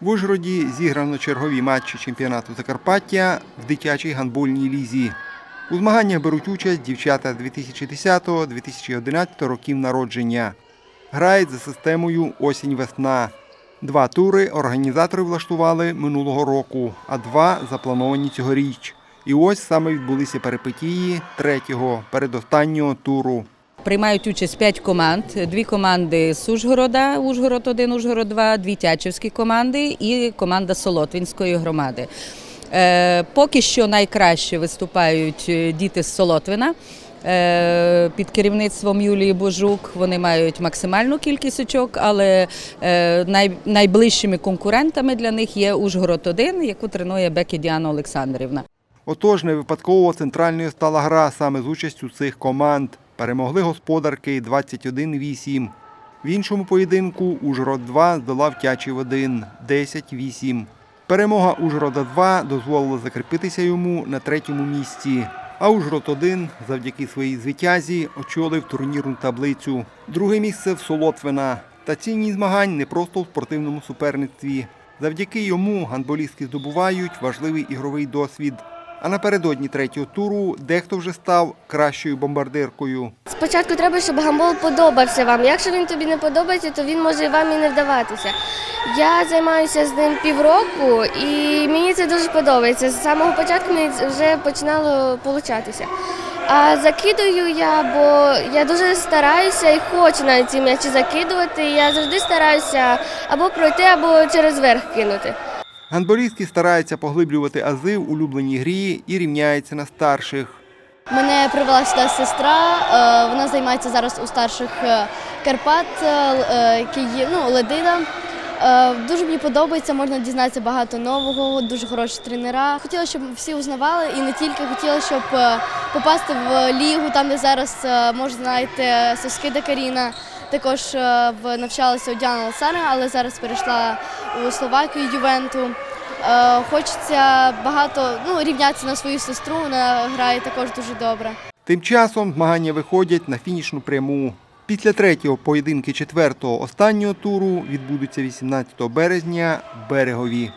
В Ужгороді зіграно чергові матчі чемпіонату Закарпаття в дитячій гандбольній лізі. У змаганнях беруть участь дівчата 2010-2011 років народження. Грають за системою осінь-весна. Два тури організатори влаштували минулого року, а два заплановані цьогоріч. І ось саме відбулися перипетії третього, передостаннього туру. Приймають участь п'ять команд. Дві команди з Ужгорода, Ужгород 1, Ужгород 2, дві тячівські команди і команда Солотвінської громади. Е, поки що найкраще виступають е, діти з Солотвина. Е, Під керівництвом Юлії Божук вони мають максимальну кількість очок, але найближчими конкурентами для них є Ужгород 1, яку тренує Бекі Діана Олександрівна. Отож, не випадково центральною стала гра саме з участю цих команд. Перемогли господарки 21-8. В іншому поєдинку Ужгород 2 здолав Тячів 1 10-8. Перемога Ужгорода 2 дозволила закріпитися йому на третьому місці. А Ужгород 1 завдяки своїй звитязі очолив турнірну таблицю. Друге місце в Солотвина. Та цінність змагань не просто в спортивному суперництві. Завдяки йому гандболістки здобувають важливий ігровий досвід. А напередодні третього туру дехто вже став кращою бомбардиркою. Спочатку треба, щоб гамбол подобався вам. Якщо він тобі не подобається, то він може вам і не вдаватися. Я займаюся з ним півроку і мені це дуже подобається. З самого початку мені вже починало получатися. А закидую я, бо я дуже стараюся і хочу навіть ці м'ячі закидувати. Я завжди стараюся або пройти, або через верх кинути. Гандболістки стараються поглиблювати ази в улюбленій грі і рівняються на старших. Мене привела сюди сестра. е, Вона займається зараз у старших е, Карпат, е, ну, Ледина. Е, Дуже мені подобається, можна дізнатися багато нового, дуже хороші тренера. Хотіла, щоб всі узнавали і не тільки хотіла, щоб е, попасти в лігу, там де зараз е, може знаєте Соскида Каріна. Також навчалася у Діана Лосана, але зараз перейшла у Словакію Ювенту. Хочеться багато ну, рівнятися на свою сестру, вона грає також дуже добре. Тим часом змагання виходять на фінішну пряму. Після третього поєдинки четвертого останнього туру відбудуться 18 березня Берегові.